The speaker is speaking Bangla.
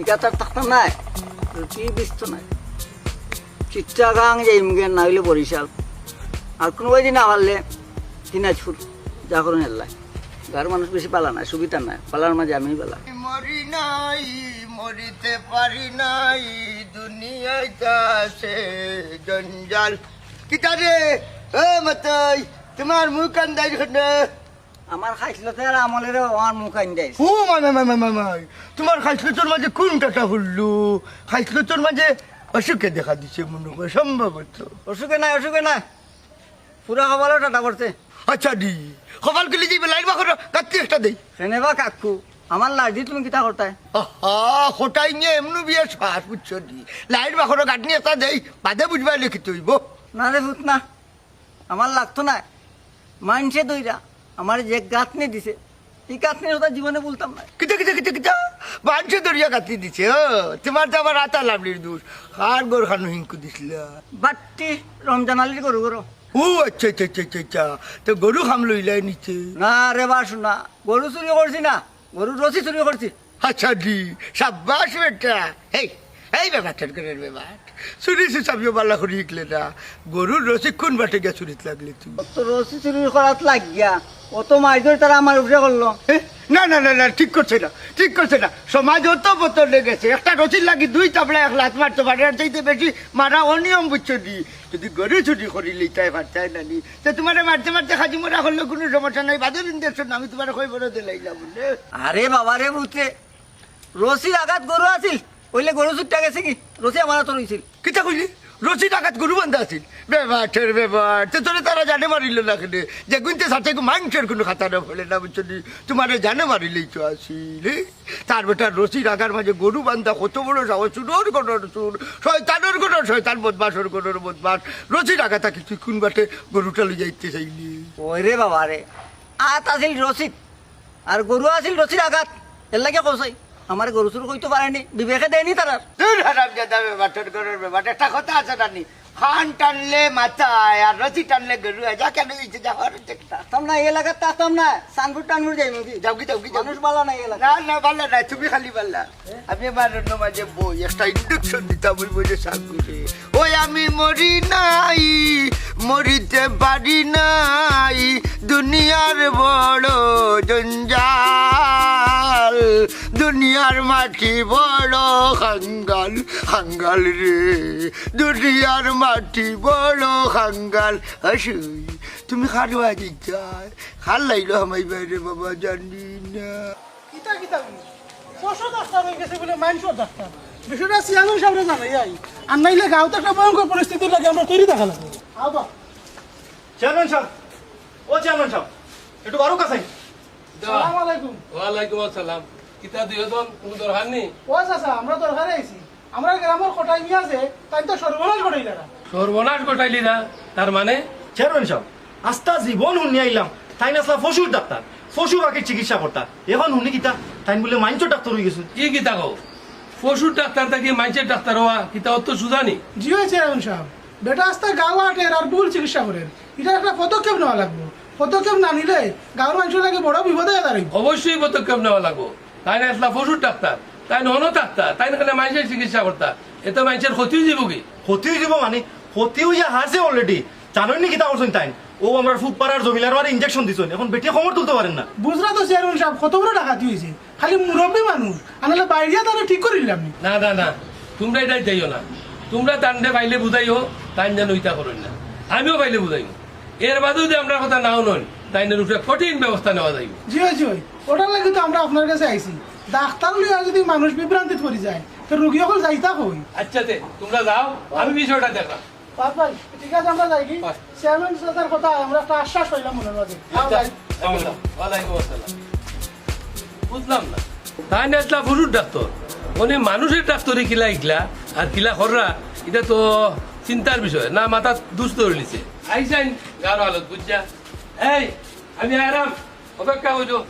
ইকা তার থাকতা নাই রুটি বিস্ত নাই চিত্রাগাং যাই মুখে না হইলে বরিশাল আর কোনো ওই দিন পারলে দিনাজপুর যা করুন এল্লাই গার মানুষ বেশি পালা নাই সুবিধা নাই পালার মাঝে আমি পালা মরি নাই মরিতে পারি নাই দুনিয়ায় আছে জঞ্জাল কিতা রে ও, মতই, তোমার মুখ কান্দাই আমার খাইছিল তার আমলের আমার মুখ আইন দেয় ও মাই মাই মাই তোমার খাইছিল মাঝে কোন টাকা হল্লু খাইছিল তোর মাঝে অসুখে দেখা দিছে মনে হয় সম্ভবত। অসুখে নাই অসুখে নাই। পুরা খবরও টাটা করছে। আচ্ছা দি। সকাল গেলে যাইবে লাইট বাখর কাটতে একটা দেই। সেনে বা কাকু আমার লাড়ি তুমি কিতা করতাই? হঠাই নিয়ে এমনি বিয়ে শ্বাস বুঝছ দি। লাইট বাখর কাটনি একটা দেই বাদে বুঝবা লিখিত হইব। না রে ভূত না। আমার লাগতো না মানছে দইরা। আমার যে গাঁথনি দিছে এই গাঁথনির কথা জীবনে বলতাম না। কিতা কিতা কিতা কিতা? বাঞ্ছে দরিয়া কাটি দিছে ও তোমার তো আবার আতা লাভলির দূর আর গোর খানু হিংকু দিছিল। বাট্টি রমজান আলির গরু গরু। ও আচ্ছা আচ্ছা আচ্ছা আচ্ছা আচ্ছা। তো গরু খাম লইলাই নিচে। না রে বা শোনা গরু চুরি করছি না। গরু রসি চুরি করছি। আচ্ছা দি। সাব্বাস বেটা। হেই এই ব্যাপার ঠেটকরের ব্যাপার শুনিছি সাবিও বাল্লা করে শিখলে না। গরুর রসি কোন বাটে গিয়া চুরিত লাগলে তুমি অত রসি চুরি করাত লাগিয়া অত মাছ ধরে তারা আমার উপরে করল। না না না না ঠিক করছে না ঠিক করছে না। সমাজ অত বতলে গেছে একটা রসির লাগি দুই তাবলা এক লাত মারতে পারে আর চাইতে বেশি মারা অনিয়ম বুঝছ দি যদি গরু ছুটি করি লিটাই পারতাই না নি? তো তোমার মারতে মারতে খাজি মরা করলে কোনো সমস্যা নাই বাদে দিন দেখছ না আমি তোমার কই বড় দিলাইলাম বুঝলে আরে বাবা রে ভূতে রসির আঘাত গরু আছিল কইলে গরু চুরটা গেছে কি? রসি আমার তো রইছিল কিতা কইলি? রসি ডাকাত গরু বান্ধা আছিল। ব্যাপার ঠের ব্যাপার তো তোরে তারা জানে মারিল না কেনে? যে গুনতে সাথে মাংসের কোনো খাতা না ফেলে না বুঝছ নি? তোমার জানে মারিলেই তো আসিল তার বেটার রসি রাখার মাঝে গরু বান্ধা কত বড় সাহস সুর কোনোর সুর শয়তানোর কোনো শয়তান বদমাসর কোনোর বদমাস। রসি রাখা থাকি তুই কোন বাটে গরুটা লই যাইতে চাইলি? ওই রে বাবা রে আত আছিল রসিদ আর গরু আছিল রসির আঘাত এর লাগে কসাই আমার গরু চুর কইতে পারেনি বিবেকে দেয়নি তারা। তোর হারাম জাদা ব্যাপার গরুর ব্যাপার একটা কথা আছে নানি। খান টানলে মাথায় আর রসি টানলে গরু যা কেন দিচ্ছে যা হর তাতাম না। এই এলাকার তাতাম না সানপুর টানপুর যাই মুখি যাও কি যাও কি মানুষ বালা নাই এলাকা না না পারলে না তুমি খালি পারলা আমি আমার অন্য মাঝে বই একটা ইন্ডাকশন দিতাম ওই বইয়ে সাকুরে ওই আমি মরি নাই মরিতে পারি নাই। হাঙ্গাল হাঙ্গাল রে। দুনিয়ার মাটি বড় হাঙ্গাল। আসুই তুমি খারোয়া দিচ্ছা খাল লাইলো আমায় বাইরে বাবা জানি না। কিতা কিতা? পশু ডাক্তার হয়ে গেছে বলে মানুষও ডাক্তার বিষয়টা চেয়ারম্যান সামনে জানাই আই। আর নাইলে গাঁওতে একটা ভয়ঙ্কর পরিস্থিতির লাগে আমরা তৈরি থাকা লাগবে আবা চেয়ারম্যান সাহেব ও চেয়ারম্যান সাহেব একটু বারো কাছে সালাম আলাইকুম। ওয়ালাইকুম আসসালাম। কিতা দুইজন কোনো দরকার নেই? ও চাচা আমরা দরকারে আইছি। আমরা গ্রামের কটাই নিয়ে আছে তাই তো সর্বনাশ ঘটাই না। সর্বনাশ ঘটাইলি না তার মানে? চেয়ারম্যান সাহেব আস্তা জীবন শুনি আইলাম তাই না আসলা পশুর ডাক্তার পশু পাখির চিকিৎসা করতা। এখন শুনি কিতা তাই বলে মাইন্সর ডাক্তার হয়ে গেছে। কি কিতা কও? পশুর ডাক্তার থাকি মানুষের ডাক্তার হওয়া কিতা অত সুজানি জি হয়েছে চেয়ারম্যান সাহেব বেটা আস্তে গাঁও আটের আর ভুল চিকিৎসা করেন। এটা একটা পদক্ষেপ নেওয়া লাগবে। পদক্ষেপ না নিলে গাঁওর মানুষের লাগে বড় বিপদে অবশ্যই পদক্ষেপ নেওয়া লাগবো। তাই না আসলা পশুর ডাক্তার? তাই নহনো ডাক্তার? তাই না মানুষের চিকিৎসা করতা? এতে মানুষের ক্ষতি যাব কি? ক্ষতি হয়ে যাব মানে? ক্ষতি হইয়া হারছে অলরেডি জানেন নি কিতা করছেন তাই? ও আমরা ফুট পাড়ার জমিলার মারে ইঞ্জেকশন দিছেন। এখন বেটিয়ে খবর তুলতে পারেন না। বুঝলা তো চেয়ারম্যান সাহেব কত বড় ডাকাতি হয়েছে। খালি মুরব্বী মানুষ। আনালে বাইরে তারা ঠিক করিলাম নি। না না না। তোমরা এটাই যাইও না। তোমরা তান্ডে বাইলে বুঝাইও তাই যেন ইটা করেন না। আমিও বাইলে বুঝাইব। এর বাদেও যে আমরা কথা নাও নন তাই না উপরে কঠিন ব্যবস্থা নেওয়া যাইব। জি জি ওটার লাগে তো আমরা আপনার কাছে আইছি। ডাক্তার লিয়া যদি মানুষ বিভ্রান্তিত পড়ে যায় তো রোগী সকল যাইতা হই আচ্ছা তে তোমরা যাও আমি বিষয়টা ভাই ঠিক আছে আমরা যাই কি? চেয়ারম্যান সাহেবের কথা আমরা একটা আশ্বাস পাইলাম মনের মাঝে ওয়ালাইকুম আসসালাম। বুঝলাম না। তাই না আসলা ফুরুর ডাক্তার? মানে মানুষের ডাক্তারে কিলা ইকলা আর কিলা খররা এটা তো চিন্তার বিষয়। না মাথা দুষ্ট ধরিলিছে আইসাইন গার আলত বুঝছা? এই أمي يا رف وفك وجهه